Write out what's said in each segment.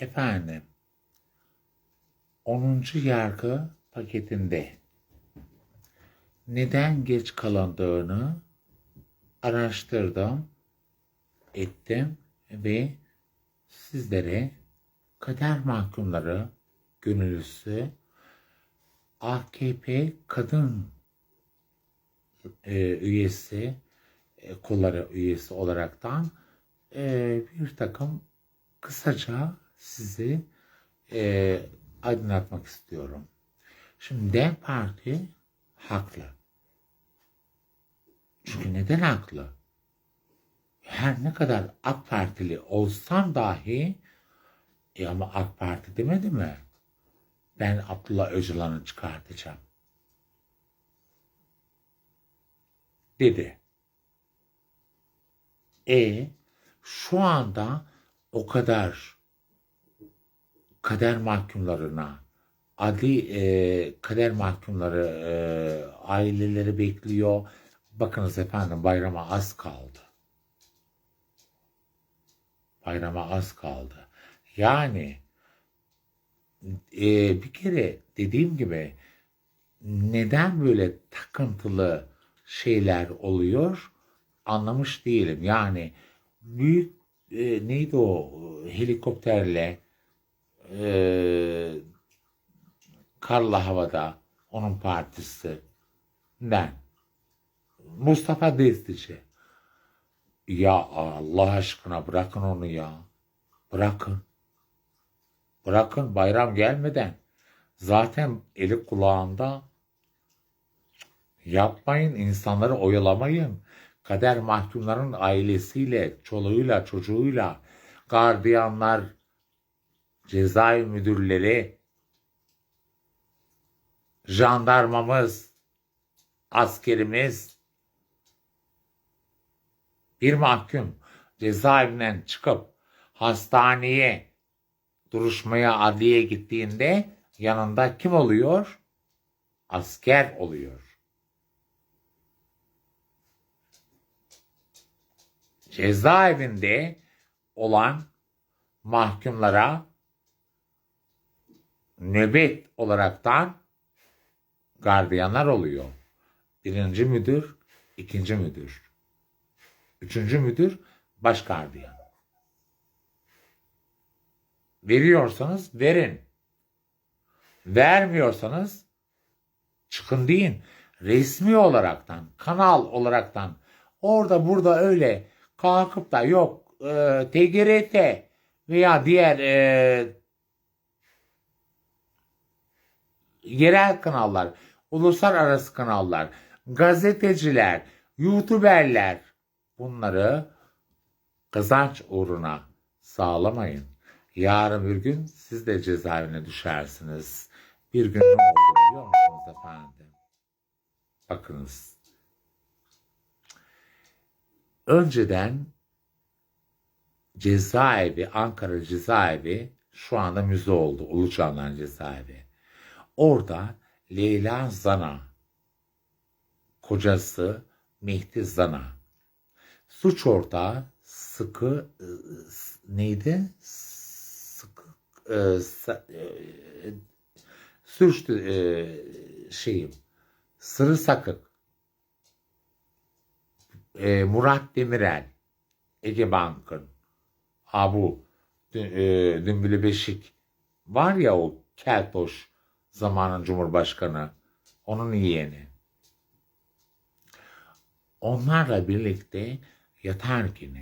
Efendim, 10. yargı paketinde neden geç kalındığını araştırdım, ettim ve sizlere kader mahkumları gönüllüsü AKP kadın e, üyesi e, kolları üyesi olaraktan e, bir takım kısaca sizi e, aydınlatmak istiyorum. Şimdi DEM Parti haklı. Çünkü neden haklı? Her ne kadar AK Partili olsam dahi e ama AK Parti demedi mi? Ben Abdullah Öcalan'ı çıkartacağım. Dedi. E şu anda o kadar kader mahkumlarına, adli e, kader mahkumları e, aileleri bekliyor. Bakınız efendim bayrama az kaldı. Bayrama az kaldı. Yani e, bir kere dediğim gibi neden böyle takıntılı şeyler oluyor anlamış değilim. Yani büyük e, neydi o helikopterle e, karlı havada onun partisi. Ben Mustafa Destici ya Allah aşkına bırakın onu ya. Bırakın. Bırakın bayram gelmeden. Zaten eli kulağında. Yapmayın insanları oyalamayın. Kader mahkumların ailesiyle çoluğuyla çocuğuyla gardiyanlar cezaevi müdürleri, jandarmamız, askerimiz, bir mahkum cezaevinden çıkıp hastaneye duruşmaya adliye gittiğinde yanında kim oluyor? Asker oluyor. Cezaevinde olan mahkumlara nöbet olaraktan gardiyanlar oluyor. Birinci müdür, ikinci müdür. Üçüncü müdür baş gardiyan. Veriyorsanız verin. Vermiyorsanız çıkın deyin. Resmi olaraktan, kanal olaraktan orada burada öyle kalkıp da yok e, TGRT veya diğer e, yerel kanallar, uluslararası kanallar, gazeteciler, youtuberler bunları kazanç uğruna sağlamayın. Yarın bir gün siz de cezaevine düşersiniz. Bir gün ne oldu biliyor musunuz efendim? Bakınız. Önceden cezaevi, Ankara cezaevi şu anda müze oldu. Ulucanlar cezaevi. Orada Leyla Zana, kocası Mehdi Zana, suç ortağı sıkı e, neydi? Sıkı e, sa, e, sürçtü e, şeyim Sırı Sakık. E, Murat Demirel Ege Bank'ın Abu e, Dümbülü Beşik. Var ya o keltoş zamanın Cumhurbaşkanı, onun yeğeni. Onlarla birlikte yatarken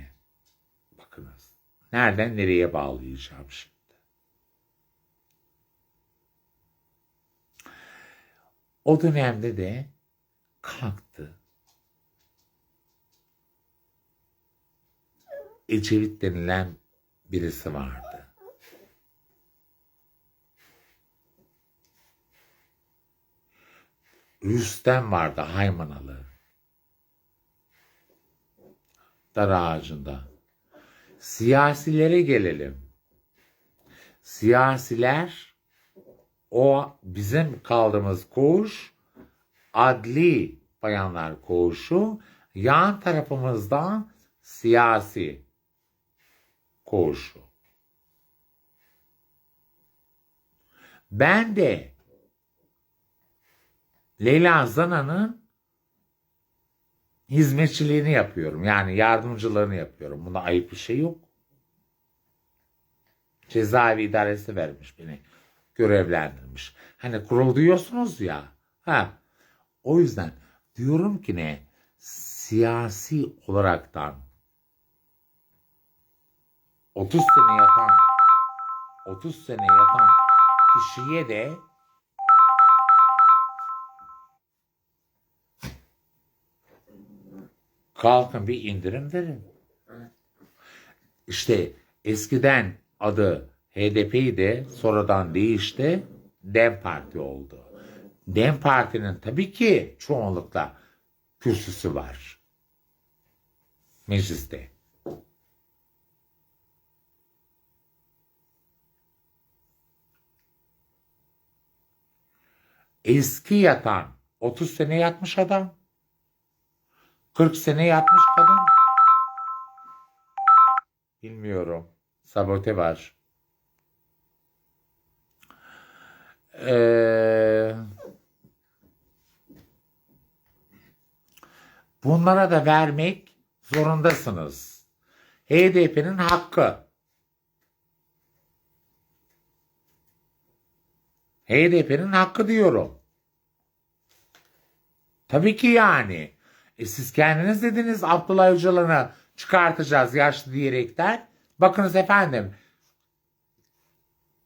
bakınız nereden nereye bağlayacağım şimdi. O dönemde de kalktı. Ecevit denilen birisi vardı. Rüstem vardı Haymanalı. Dar ağacında. Siyasilere gelelim. Siyasiler o bizim kaldığımız koğuş adli bayanlar koğuşu yan tarafımızda siyasi koğuşu. Ben de Leyla Zana'nın hizmetçiliğini yapıyorum. Yani yardımcılarını yapıyorum. Bunda ayıp bir şey yok. Cezaevi idaresi vermiş beni. Görevlendirmiş. Hani kurul diyorsunuz ya. Ha. O yüzden diyorum ki ne? Siyasi olaraktan 30 sene yatan 30 sene yatan kişiye de kalkın bir indirim verin. İşte eskiden adı HDP'ydi sonradan değişti DEM Parti oldu. DEM Parti'nin tabii ki çoğunlukla kürsüsü var. Mecliste. Eski yatan 30 sene yatmış adam. 40 sene yatmış kadın. Bilmiyorum. Sabote var. Ee, bunlara da vermek zorundasınız. HDP'nin hakkı. HDP'nin hakkı diyorum. Tabii ki yani. E siz kendiniz dediniz Abdullah Öcalan'ı çıkartacağız yaşlı diyerekten. Bakınız efendim.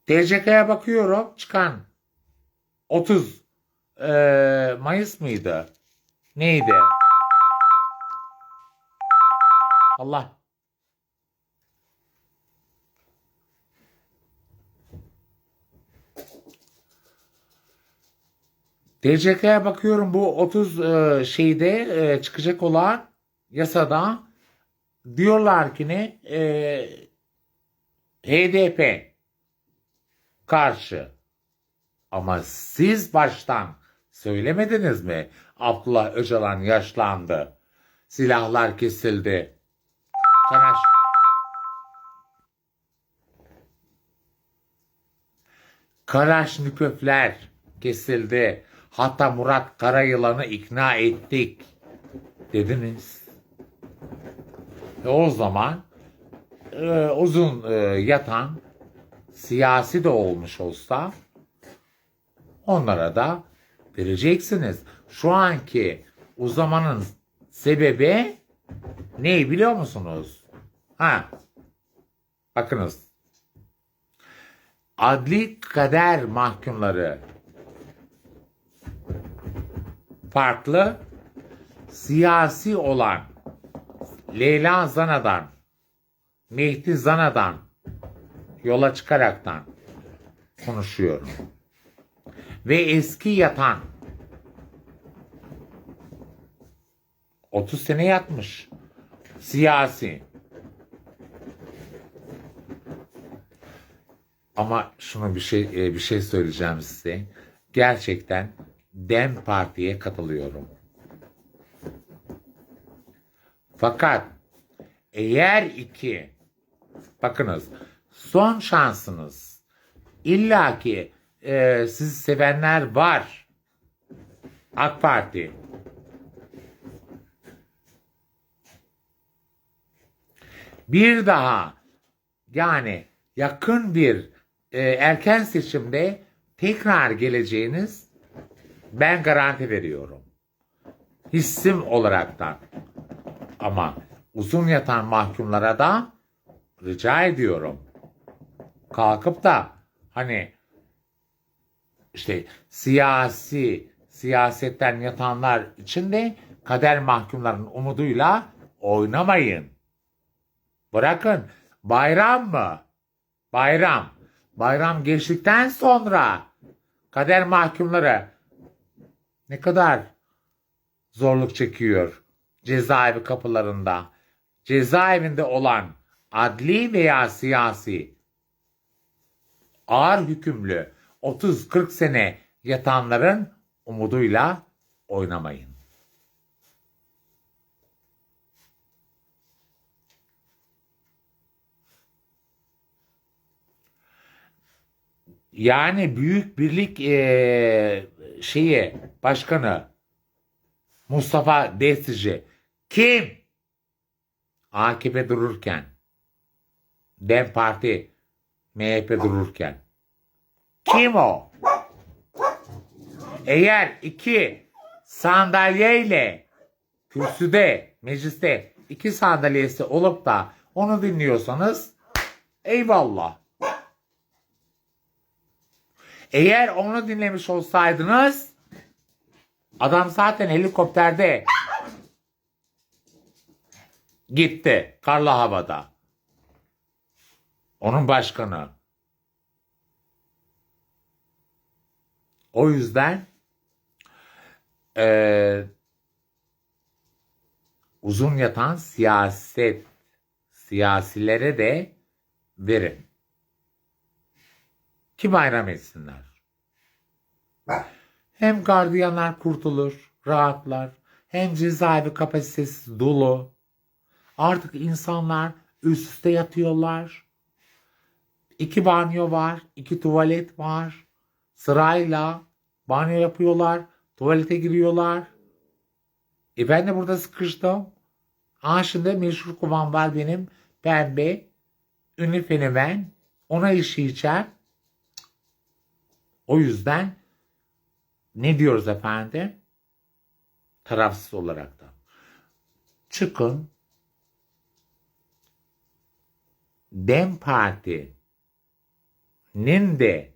TCK'ya bakıyorum çıkan 30 e, Mayıs mıydı? Neydi? Allah. TCK'ya bakıyorum bu 30 e, şeyde e, çıkacak olan yasada diyorlar ki ne e, HDP karşı ama siz baştan söylemediniz mi? Abdullah Öcalan yaşlandı. Silahlar kesildi. Kanaş. Karaşniköfler kesildi. Hatta Murat Karayılan'ı ikna ettik dediniz. E o zaman e, uzun e, yatan siyasi de olmuş olsa onlara da vereceksiniz. Şu anki uzamanın sebebi ne biliyor musunuz? Ha, bakınız. Adli kader mahkumları farklı siyasi olan Leyla Zana'dan Mehdi Zana'dan yola çıkaraktan konuşuyorum. Ve eski yatan 30 sene yatmış. Siyasi. Ama şunu bir şey e, bir şey söyleyeceğim size. Gerçekten Dem Parti'ye katılıyorum. Fakat eğer iki bakınız son şansınız illa ki e, sizi sevenler var AK Parti bir daha yani yakın bir e, erken seçimde tekrar geleceğiniz ben garanti veriyorum. Hissim olaraktan. Ama uzun yatan mahkumlara da rica ediyorum. Kalkıp da hani işte siyasi siyasetten yatanlar için de kader mahkumların umuduyla oynamayın. Bırakın bayram mı? Bayram. Bayram geçtikten sonra kader mahkumları ne kadar zorluk çekiyor cezaevi kapılarında. Cezaevinde olan adli veya siyasi ağır hükümlü 30-40 sene yatanların umuduyla oynamayın. Yani Büyük Birlik eee, şeyi başkanı Mustafa Destici kim? AKP dururken Dem Parti MHP dururken kim o? Eğer iki sandalyeyle kürsüde mecliste iki sandalyesi olup da onu dinliyorsanız eyvallah. Eğer onu dinlemiş olsaydınız adam zaten helikopterde gitti karlı havada. Onun başkanı. O yüzden eee, uzun yatan siyaset siyasilere de verin. Ki bayram etsinler. Hem gardiyanlar kurtulur, rahatlar. Hem cezaevi kapasitesi dolu. Artık insanlar üst üste yatıyorlar. İki banyo var, iki tuvalet var. Sırayla banyo yapıyorlar, tuvalete giriyorlar. E ben de burada sıkıştım. Şimdi meşhur kovan var benim. Pembe. Ünlü fenomen. Ona işleyeceğim. O yüzden ne diyoruz efendim? Tarafsız olarak da. Çıkın. Dem Parti'nin de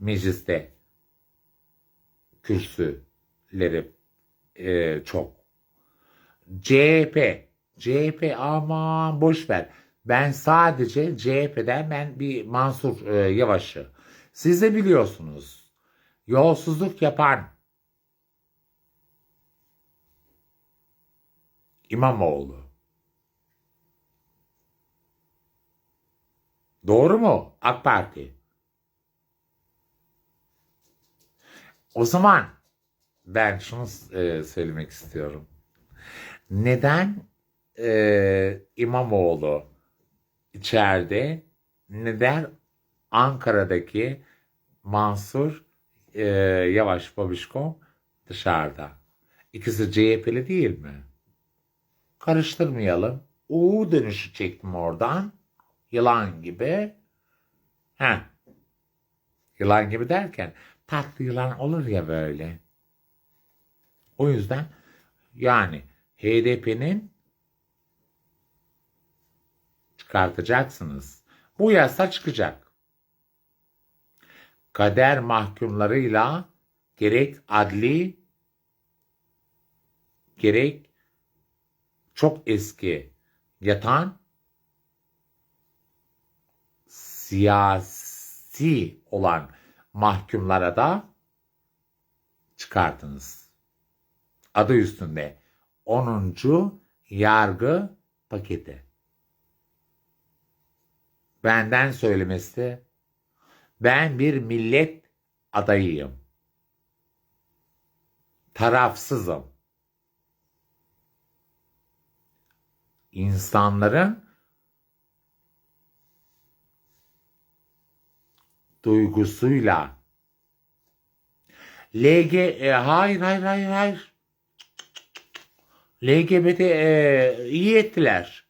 mecliste kürsüleri e, çok. CHP. CHP aman boş ver. Ben sadece CHP'den ben bir Mansur e, Yavaş'ı. Siz de biliyorsunuz. Yolsuzluk yapan İmamoğlu. Doğru mu? AK Parti. O zaman ben şunu e, söylemek istiyorum. Neden e, İmamoğlu içeride, neden Ankara'daki Mansur e, Yavaş Babişko dışarıda? İkisi CHP'li değil mi? Karıştırmayalım. U dönüşü çektim oradan. Yılan gibi. Heh. Yılan gibi derken tatlı yılan olur ya böyle. O yüzden yani HDP'nin çıkartacaksınız. Bu yasa çıkacak. Kader mahkumlarıyla gerek adli gerek çok eski yatan siyasi olan mahkumlara da çıkartınız. Adı üstünde 10. yargı paketi. Benden söylemesi ben bir millet adayıyım. Tarafsızım. İnsanların duygusuyla LG e, hayır hayır hayır hayır LGBT e, iyi ettiler.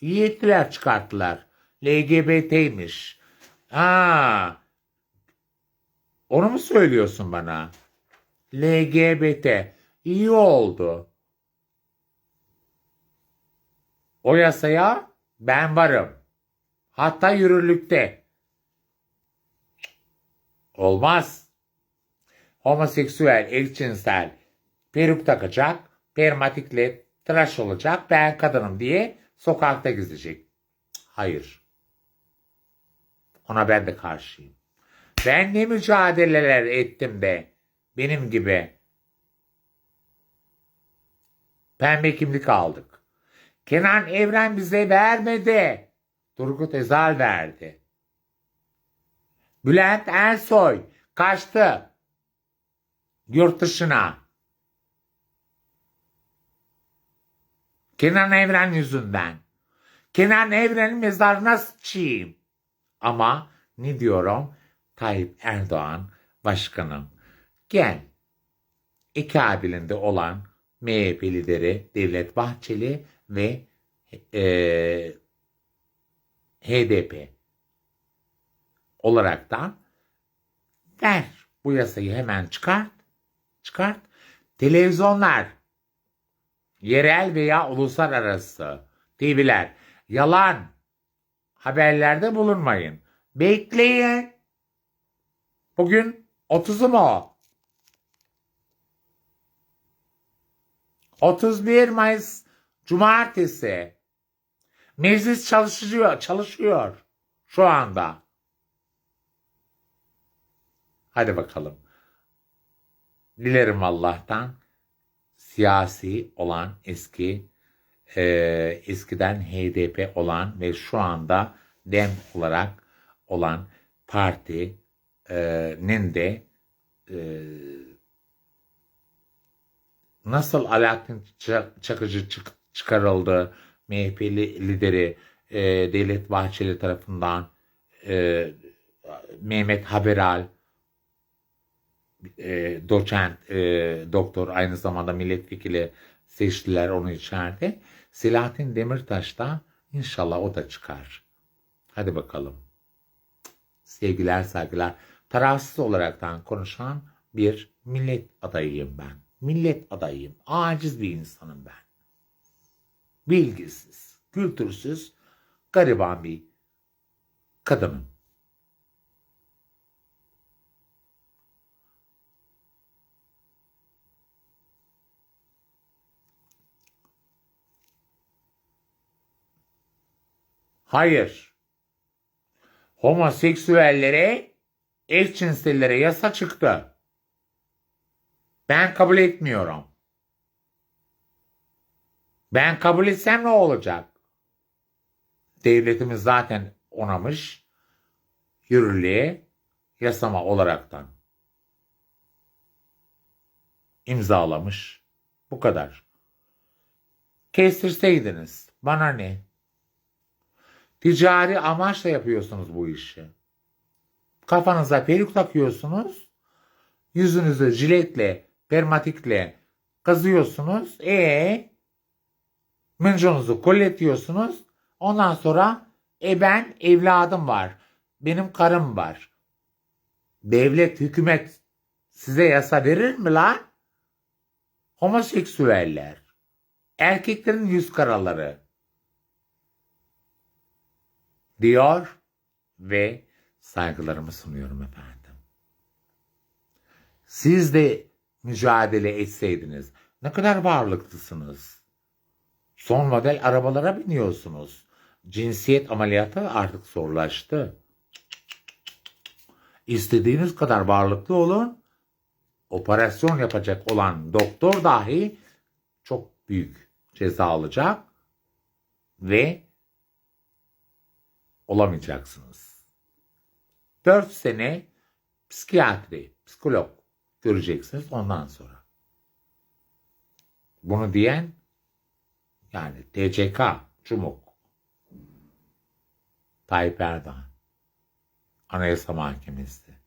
İyi ettiler çıkarttılar. LGBT'ymiş. Ha. Onu mu söylüyorsun bana? LGBT. İyi oldu. O yasaya ben varım. Hatta yürürlükte. Olmaz. Homoseksüel, eşcinsel peruk takacak, permatikle tıraş olacak, ben kadınım diye sokakta gezecek. Hayır. Ona ben de karşıyım. Ben ne mücadeleler ettim be. Benim gibi. Pembe kimlik aldık. Kenan Evren bize vermedi. Turgut Özal verdi. Bülent Ersoy kaçtı. Yurt dışına. Kenan Evren yüzünden. Kenan Evren'in mezarına sıçayım. Ama Ne diyorum? Tayyip Erdoğan başkanım gel. İki abiliğinde olan MHP lideri Devlet Bahçeli ve eee, HDP olaraktan ver bu yasayı hemen çıkart çıkart. Televizyonlar yerel veya uluslararası TV'ler yalan haberlerde bulunmayın. Bekleyin. Bugün 30'u mu o? 31 Mayıs Cumartesi. Meclis çalışıyor, çalışıyor şu anda. Hadi bakalım. Dilerim Allah'tan siyasi olan eski e, eskiden HDP olan ve şu anda DEM olarak olan partinin de e, nasıl Alaaddin Çak- Çakıcı çık- çıkarıldı MHP'li lideri e, Devlet Bahçeli tarafından e, Mehmet Haberal e, doçent, e, doktor aynı zamanda milletvekili seçtiler onu içeride. Selahattin Demirtaş da inşallah o da çıkar. Hadi bakalım. Sevgiler saygılar. Tarafsız olaraktan konuşan bir millet adayıyım ben. Millet adayıyım. Aciz bir insanım ben. Bilgisiz, kültürsüz, gariban bir kadınım. Hayır. Homoseksüellere, eşcinsellere yasa çıktı. Ben kabul etmiyorum. Ben kabul etsem ne olacak? Devletimiz zaten onamış. Yürürlüğe yasama olaraktan imzalamış. Bu kadar. Kestirseydiniz. Bana ne? Ticari amaçla yapıyorsunuz bu işi. Kafanıza peruk takıyorsunuz. Yüzünüzü jiletle, permatikle kazıyorsunuz. E mınconuzu kolletiyorsunuz. Ondan sonra e ben evladım var. Benim karım var. Devlet, hükümet size yasa verir mi lan? Homoseksüeller. Erkeklerin yüz karaları diyor ve saygılarımı sunuyorum efendim. Siz de mücadele etseydiniz ne kadar varlıklısınız. Son model arabalara biniyorsunuz. Cinsiyet ameliyatı artık zorlaştı. İstediğiniz kadar varlıklı olun. Operasyon yapacak olan doktor dahi çok büyük ceza alacak ve olamayacaksınız. 4 sene psikiyatri, psikolog göreceksiniz ondan sonra. Bunu diyen yani TCK, Cumhuk, Tayyip Erdoğan, Anayasa Mahkemesi.